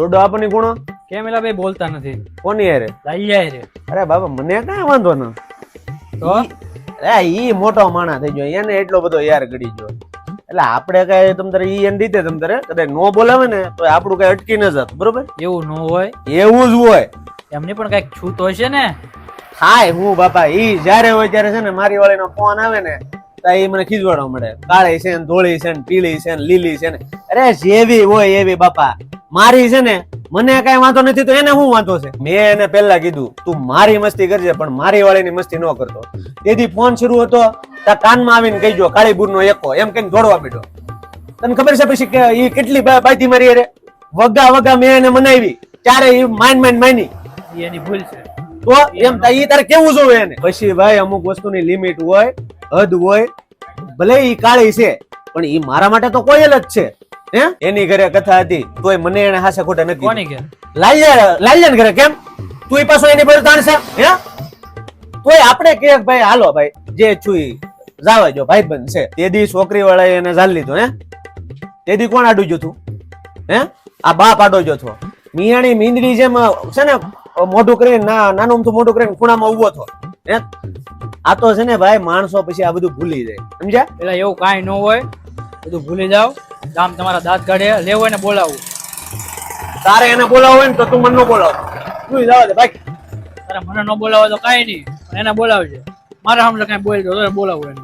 દોડો આપની ગુણો કેમ એલા ભાઈ બોલતા નથી? કોની યારે લાલ્યા યારે અરે બાબા મને કાંઈ વાંધો ન. તો? અરે ઈ મોટો માણા થઈ ગયો. એને એટલો બધો યાર ગડી ગયો. એટલે આપણે કઈ તમતરે ઈ એન રીતે તમતરે કદાચ નો બોલાવે ને તો આપણું કઈ અટકી ન જાત. બરોબર? એવું ન હોય? એવું જ હોય. એમને પણ કંઈક છૂત હોય છે ને? હાય હું બાપા ઈ જ્યારે હોય ત્યારે છે ને મારી વાળીનો ફોન આવે ને એ મને ખીજવાડવા મળે કાળી છે ને ધોળી છે ને પીળી છે ને લીલી છે ને. અરે જેવી હોય એવી બાપા. મારી છે ને મને કઈ વાંધો નથી તો એને શું વાંધો છે? મેં એને પહેલા કીધું તું મારી મસ્તી કરજે પણ મારી વાળીની મસ્તી ન કરતો. તેથી ફોન શરૂ હતો તા કાનમાં આવીને કહીજો કાળી બુર નો એકો. એમ કઈ જોડવા બેઠો તને ખબર છે પછી કે એ કેટલી બાયથી મારી અરે વગા વગા મેં એને મનાવી. ત્યારે એ માઇન માઇન માની એની ભૂલ છે. તો એમ તા ઈ તારે કેવું જોવે એને? પછી ભાઈ અમુક વસ્તુની લિમિટ હોય હદ હોય ભલે ઈ કાળી છે પણ ઈ મારા માટે તો કોઈ જ છે. હે? એની ઘરે કથા હતી તોય મને એને હાસે ખોટા નથી કોની ઘરે? લાલ્યા લાલ્યા ઘરે કેમ? તું પાછો એની પર તાણશે હે? તોય આપણે કે ભાઈ હાલો ભાઈ જે છુઈ જાવા જો ભાઈ બંધ છે. તે દી છોકરી વાળાએ એને જાલ લીધો હે? તે દી કોણ આડું જોતું? હે? આ બાપ આડો જોતો. મિયાણી મીંદડી જેમ છે ને મોઢું કરીને ના નાનું અમથું મોઢું કરીને ખૂણામાં ઊભો થો હે? આ તો છે ને ભાઈ માણસો પછી આ બધું ભૂલી જાય. સમજ્યા? એટલે એવું કાંઈ ન હોય બધું ભૂલી જાવ ગામ તમારા દાંત કાઢે લેવો એને બોલાવું. તારે એને બોલાવો હોય ને તો તું મને ન બોલાવ. તું જવા દે ભાઈ. તારે મને ન બોલાવો તો કાંઈ નહીં. એને બોલાવજે. મારા સામે કાંઈ બોલ દો બોલાવું એને.